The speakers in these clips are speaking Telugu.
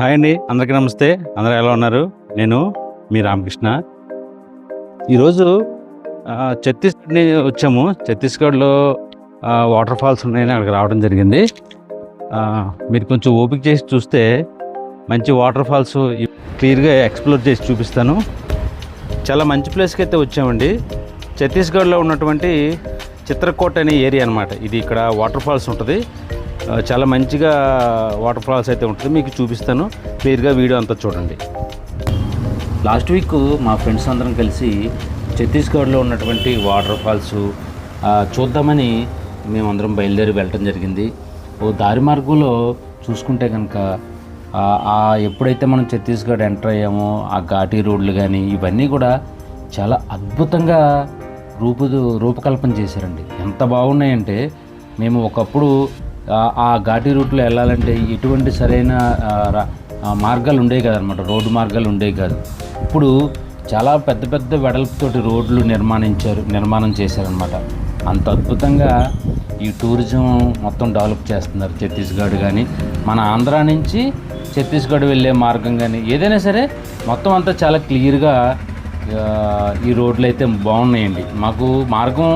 హాయ్ అండి అందరికీ నమస్తే. అందరూ ఎలా ఉన్నారు? నేను మీ రామకృష్ణ. ఈరోజు ఛత్తీస్గఢ్ వచ్చాము. ఛత్తీస్గఢ్లో వాటర్ ఫాల్స్ ఉన్నాయని అక్కడికి రావడం జరిగింది. మీరు కొంచెం ఓపిక చేసి చూస్తే మంచి వాటర్ ఫాల్స్ క్లియర్గా ఎక్స్ప్లోర్ చేసి చూపిస్తాను. చాలా మంచి ప్లేస్కి అయితే వచ్చామండి. ఛత్తీస్గఢ్లో ఉన్నటువంటి చిత్రకోట్ అనే ఏరియా అనమాట ఇది ఇక్కడ వాటర్ ఫాల్స్ ఉంటుంది. చాలా మంచిగా వాటర్ ఫాల్స్ అయితే ఉంటుంది. మీకు చూపిస్తాను. క్లియర్గా వీడియో అంతా చూడండి. లాస్ట్ వీక్ మా ఫ్రెండ్స్ అందరం కలిసి ఛత్తీస్గఢ్లో ఉన్నటువంటి వాటర్ ఫాల్స్ చూద్దామని మేమందరం బయలుదేరి వెళ్ళటం జరిగింది. ఓ దారి మార్గంలో చూసుకుంటే కనుక ఎప్పుడైతే మనం ఛత్తీస్గఢ్ ఎంటర్ అయ్యామో ఆ ఘాటీ రోడ్లు కానీ ఇవన్నీ కూడా చాలా అద్భుతంగా రూపు రూపకల్పన చేశారండి. ఎంత బాగున్నాయంటే మేము ఒకప్పుడు ఆ- ఘాటి రూట్లో వెళ్ళాలంటే ఎటువంటి సరైన మార్గాలు ఉండేవి కదనమాట రోడ్డు మార్గాలు ఉండేవి కాదు. ఇప్పుడు చాలా పెద్ద పెద్ద వెడల్పుతోటి రోడ్లు నిర్మాణించారు నిర్మాణం చేశారనమాట అంత అద్భుతంగా ఈ టూరిజం మొత్తం డెవలప్ చేస్తున్నారు ఛత్తీస్గఢ్ కానీ మన ఆంధ్ర నుంచి ఛత్తీస్గఢ్ వెళ్ళే మార్గం కానీ ఏదైనా సరే మొత్తం అంతా చాలా క్లియర్గా ఈ రోడ్లు అయితే బాగున్నాయండి. మాకు మార్గం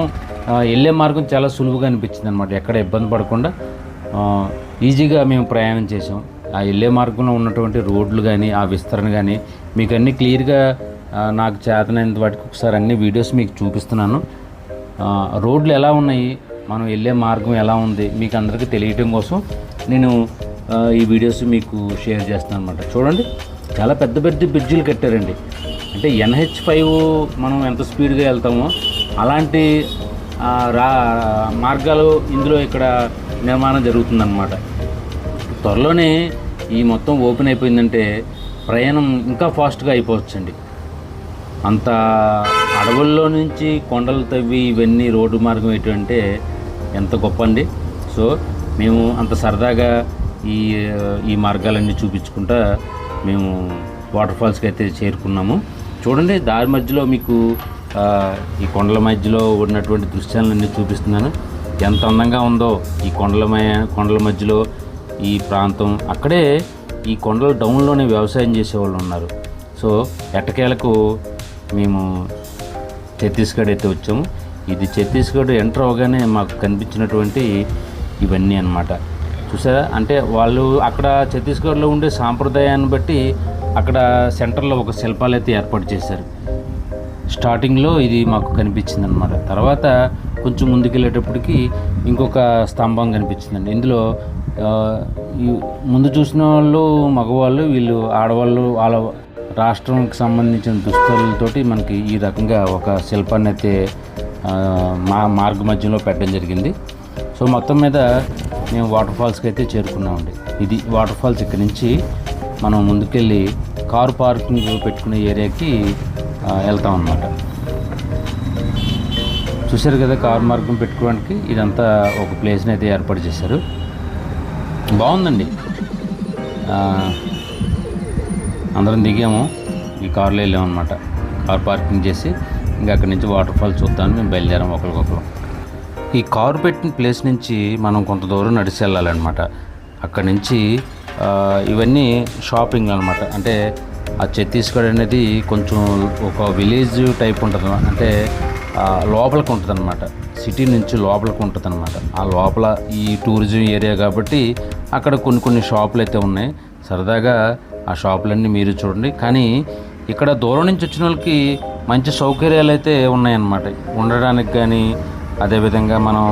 వెళ్ళే మార్గం చాలా సులువుగా అనిపించింది అనమాట ఎక్కడ ఇబ్బంది పడకుండా ఈజీగా మేము ప్రయాణం చేసాం ఆ వెళ్ళే మార్గంలో ఉన్నటువంటి రోడ్లు కానీ ఆ విస్తరణ కానీ మీకు అన్ని క్లియర్గా నాకు చేతనైనంత వాటికి ఒకసారి అన్ని వీడియోస్ మీకు చూపిస్తున్నాను. రోడ్లు ఎలా ఉన్నాయి? మనం వెళ్ళే మార్గం ఎలా ఉంది? మీకు అందరికీ తెలియటం కోసం నేను ఈ వీడియోస్ మీకు షేర్ చేస్తాను అనమాట చూడండి చాలా పెద్ద పెద్ద బ్రిడ్జిలు కట్టారండి. అంటే ఎన్హెచ్ ఫైవ్ మనం ఎంత స్పీడ్గా వెళ్తామో అలాంటి రా మార్గాలు ఇందులో ఇక్కడ నిర్మాణం జరుగుతుందన్నమాట. త్వరలోనే ఈ మొత్తం ఓపెన్ అయిపోయిందంటే ప్రయాణం ఇంకా ఫాస్ట్గా అయిపోవచ్చండి. అంత అడవుల్లో నుంచి కొండలు తవ్వి ఇవన్నీ రోడ్డు మార్గం ఎటువంటి ఎంత గొప్ప అండి సో మేము అంత సరదాగా ఈ ఈ మార్గాలన్నీ చూపించుకుంటా మేము వాటర్ ఫాల్స్కి అయితే చేరుకున్నాము. చూడండి దారి మధ్యలో మీకు ఈ కొండల మధ్యలో ఉన్నటువంటి దృశ్యాలన్నీ చూపిస్తున్నాను. ఎంత అందంగా ఉందో ఈ కొండల కొండల మధ్యలో ఈ ప్రాంతం. అక్కడే ఈ కొండల డౌన్లోనే వ్యవసాయం చేసేవాళ్ళు ఉన్నారు. సో ఎట్టకేలకు మేము ఛత్తీస్గఢ్ అయితే వచ్చాము. ఇది ఛత్తీస్గఢ్ ఎంటర్ అవగానే మాకు కనిపించినటువంటి ఇవన్నీ అన్నమాట. చూసారా? అంటే వాళ్ళు అక్కడ ఛత్తీస్గఢ్లో ఉండే సాంప్రదాయాన్ని బట్టి అక్కడ సెంటర్లో ఒక శిల్పాలు అయితే ఏర్పాటు చేశారు. స్టార్టింగ్లో ఇది మాకు కనిపించింది అనమాట తర్వాత కొంచెం ముందుకెళ్ళేటప్పటికి ఇంకొక స్తంభం కనిపించిందండి. ఇందులో ముందు చూసిన వాళ్ళు మగవాళ్ళు వీళ్ళు ఆడవాళ్ళు వాళ్ళ రాష్ట్రంకి సంబంధించిన దుస్తులతోటి మనకి ఈ రకంగా ఒక శిల్పాన్ని అయితే మా మార్గ మధ్యలో పెట్టడం జరిగింది. సో మొత్తం మీద మేము వాటర్ ఫాల్స్కి అయితే చేరుకున్నామండి. ఇది వాటర్ ఫాల్స్ ఇక్కడ నుంచి మనం ముందుకెళ్ళి కారు పార్కింగ్ పెట్టుకునే ఏరియాకి వెళ్తాం అన్నమాట. చూశారు కదా కారు మార్గం పెట్టుకోవడానికి ఇదంతా ఒక ప్లేస్ని అయితే ఏర్పాటు చేశారు. బాగుందండి. అందరం దిగాము. ఈ కారులో వెళ్ళామన్నమాట కార్ పార్కింగ్ చేసి ఇంకా అక్కడి నుంచి వాటర్ ఫాల్ చూద్దామని మేము బయలుదేరాం ఒకరికొకరు. ఈ కారు పెట్టిన ప్లేస్ నుంచి మనం కొంత దూరం నడిచి వెళ్ళాలన్నమాట. అక్కడి నుంచి ఇవన్నీ షాపింగ్ అనమాట అంటే ఆ ఛత్తీస్గఢ్ అనేది కొంచెం ఒక విలేజ్ టైప్ ఉంటుంది అంటే లోపలికి ఉంటుంది అనమాట సిటీ నుంచి లోపలికి ఉంటుంది అనమాట ఆ లోపల ఈ టూరిజం ఏరియా కాబట్టి అక్కడ కొన్ని కొన్ని షాపులు అయితే ఉన్నాయి. సరదాగా ఆ షాపులన్నీ మీరు చూడండి. కానీ ఇక్కడ దూరం నుంచి వచ్చిన వాళ్ళకి మంచి సౌకర్యాలు అయితే ఉన్నాయన్నమాట. ఉండడానికి కానీ అదేవిధంగా మనం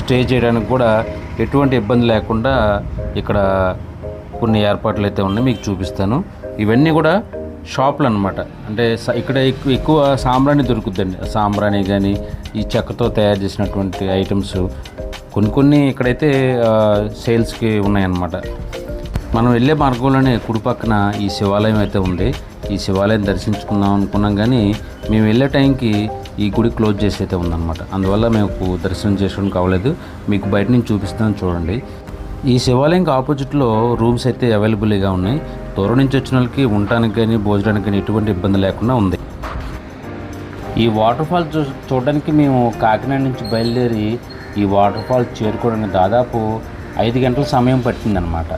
స్టే చేయడానికి కూడా ఎటువంటి ఇబ్బంది లేకుండా ఇక్కడ కొన్ని ఏర్పాట్లు అయితే ఉన్నాయి. మీకు చూపిస్తాను. ఇవన్నీ కూడా షాపులు అనమాట అంటే ఇక్కడ ఎక్కువ ఎక్కువ సాంబ్రాణి దొరుకుతుందండి సాంబ్రాణి కానీ ఈ చెక్కతో తయారు చేసినటువంటి ఐటమ్స్ కొన్ని కొన్ని ఇక్కడైతే సేల్స్కి ఉన్నాయన్నమాట. మనం వెళ్ళే మార్గంలోనే కుడి పక్కన ఈ శివాలయం అయితే ఉంది. ఈ శివాలయం దర్శించుకుందాం అనుకున్నాం కానీ మేము వెళ్ళే టైంకి ఈ గుడి క్లోజ్ చేసి అయితే ఉందన్నమాట. అందువల్ల మేము దర్శనం చేసుకోవడానికి అవ్వలేదు మీకు బయట నుంచి చూపిస్తాను చూడండి. ఈ శివాలయంకి ఆపోజిట్లో రూమ్స్ అయితే అవైలబుల్గా ఉన్నాయి. దూరం నుంచి వచ్చిన వాళ్ళకి ఉండటానికి కానీ భోజనానికి కానీ ఎటువంటి ఇబ్బంది లేకుండా ఉంది. ఈ వాటర్ ఫాల్ చూ చూడడానికి మేము కాకినాడ నుంచి బయలుదేరి ఈ వాటర్ ఫాల్ చేరుకోవడానికి దాదాపు ఐదు గంటల సమయం పట్టిందనమాట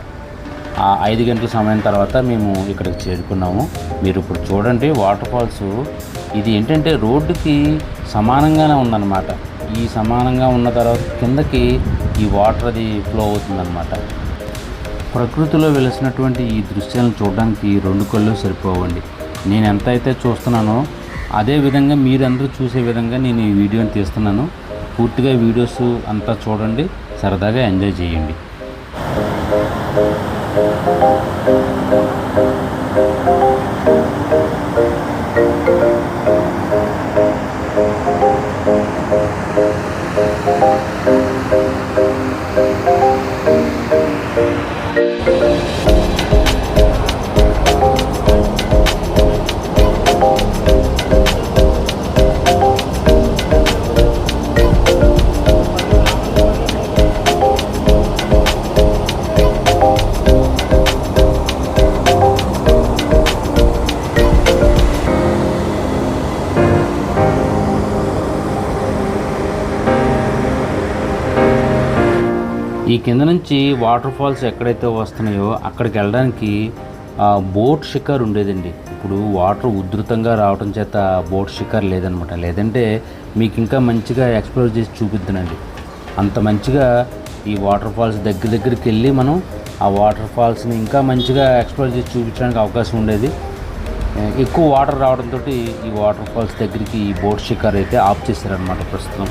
ఆ ఐదు గంటల సమయం తర్వాత మేము ఇక్కడికి చేరుకున్నాము. మీరు ఇప్పుడు చూడండి వాటర్ ఫాల్స్ ఇది ఏంటంటే రోడ్డుకి సమానంగానే ఉందన్నమాట. ఈ సమానంగా ఉన్న తర్వాత కిందకి ఈ వాటర్ అది ఫ్లో అవుతుందన్నమాట. ప్రకృతిలో వెలిసినటువంటి ఈ దృశ్యాలను చూడడానికి రెండు కళ్ళు సరిపోవండి. నేను ఎంత అయితే చూస్తున్నానో అదే విధంగా మీరందరూ చూసే విధంగా నేను ఈ వీడియోని తీస్తున్నాను. పూర్తిగా వీడియోస్ అంతా చూడండి సరదాగా ఎంజాయ్ చేయండి. ఈ కింద నుంచి వాటర్ ఫాల్స్ ఎక్కడైతే వస్తున్నాయో అక్కడికి వెళ్ళడానికి బోట్ షికార్ ఉండేదండి. ఇప్పుడు వాటర్ ఉధృతంగా రావడం చేత బోట్ షికార్ లేదనమాట. లేదంటే మీకు ఇంకా మంచిగా ఎక్స్ప్లోర్ చేసి చూపిద్దానండి. అంత మంచిగా ఈ వాటర్ ఫాల్స్ దగ్గర దగ్గరికి వెళ్ళి మనం ఆ వాటర్ ఫాల్స్ని ఇంకా మంచిగా ఎక్స్ప్లోర్ చేసి చూపించడానికి అవకాశం ఉండేది. ఎక్కువ వాటర్ రావడంతో ఈ వాటర్ ఫాల్స్ దగ్గరికి ఈ బోట్ షికార్ అయితే ఆఫ్ చేశారనమాట ప్రస్తుతం.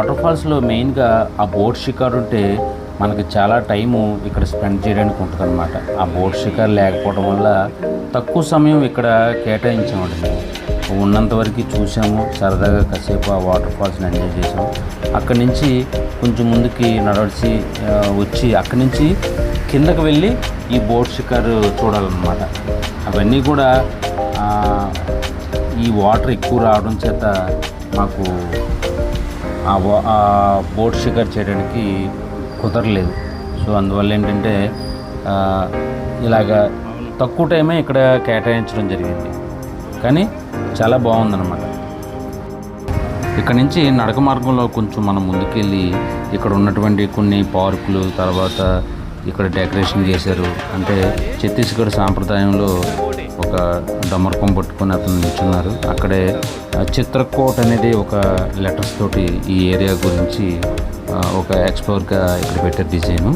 వాటర్ ఫాల్స్లో మెయిన్గా ఆ బోట్ షికార్ ఉంటే మనకి చాలా టైము ఇక్కడ స్పెండ్ చేయడానికి ఉంటుంది అనమాట ఆ బోట్ షికార్ లేకపోవడం వల్ల తక్కువ సమయం ఇక్కడ కేటాయించామండి మేము ఉన్నంత వరకు చూసాము సరదాగా కాసేపు ఆ వాటర్ ఫాల్స్ని ఎంజాయ్ చేసాము. అక్కడి నుంచి కొంచెం ముందుకి నడవడిచి వచ్చి అక్కడి నుంచి కిందకు వెళ్ళి ఈ బోట్ షికారు చూడాలన్నమాట. అవన్నీ కూడా ఈ వాటర్ ఎక్కువ రావడం చేత మాకు ఆ బోట్ షికార్ చేయడానికి కుదరలేదు. సో అందువల్ల ఏంటంటే ఇలాగ ఇలాగా తక్కువ టైమే ఇక్కడ కేటాయించడం జరిగింది. కానీ చాలా బాగుందన్నమాట. ఇక్కడ నుంచి నడక మార్గంలో కొంచెం మనం ముందుకెళ్ళి ఇక్కడ ఉన్నటువంటి కొన్ని పార్కులు తర్వాత ఇక్కడ డెకరేషన్ చేశారు. అంటే ఛత్తీస్గఢ్ సాంప్రదాయంలో ఒక డమర్కం పట్టుకొని అతను నిల్చున్నారు. అక్కడే చిత్రకోట్ అనేది ఒక లెటర్స్ తోటి ఈ ఏరియా గురించి ఒక ఎక్స్ప్లోర్గా ఇక్కడ పెట్టారు డిజైను.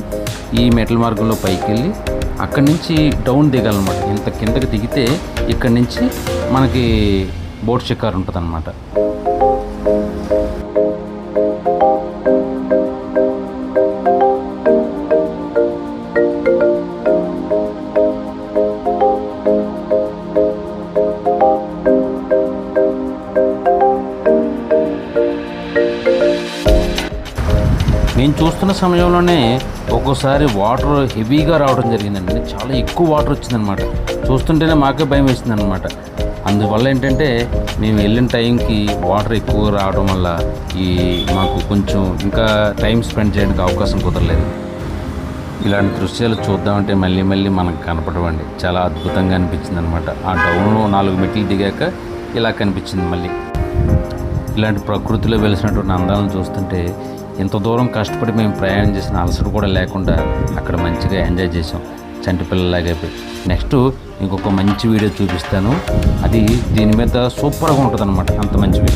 ఈ మెటల్ మార్గంలో పైకి వెళ్ళి అక్కడి నుంచి డౌన్ దిగాలన్నమాట. ఇంత కిందకి దిగితే ఇక్కడి నుంచి మనకి బోట్ షికార్ ఉంటుంది నేను సమయంలోనే ఒక్కోసారి వాటర్ హెవీగా రావడం జరిగిందండి. చాలా ఎక్కువ వాటర్ వచ్చిందనమాట చూస్తుంటేనే మాకే భయం వేసిందనమాట అందువల్ల ఏంటంటే మేము వెళ్ళిన టైంకి వాటర్ ఎక్కువ రావడం వల్ల ఈ మాకు కొంచెం ఇంకా టైం స్పెండ్ చేయడానికి అవకాశం కుదరలేదు. ఇలాంటి దృశ్యాలు చూద్దామంటే మళ్ళీ మళ్ళీ మనకు కనపడవండి. చాలా అద్భుతంగా అనిపించింది అనమాట ఆ డౌన్ నాలుగు మెట్లు దిగాక ఇలా కనిపించింది మళ్ళీ. ఇలాంటి ప్రకృతిలో వెలిసినటువంటి అందాలను చూస్తుంటే ఇంత దూరం కష్టపడి మేము ప్రయాణం చేసిన అలసట కూడా లేకుండా అక్కడ మంచిగా ఎంజాయ్ చేసాం చంటి పిల్లలాగే నెక్స్ట్ ఇంకొక మంచి వీడియో చూపిస్తాను. అది దీని మీద సూపర్గా ఉంటుంది అంత మంచి వీడియో.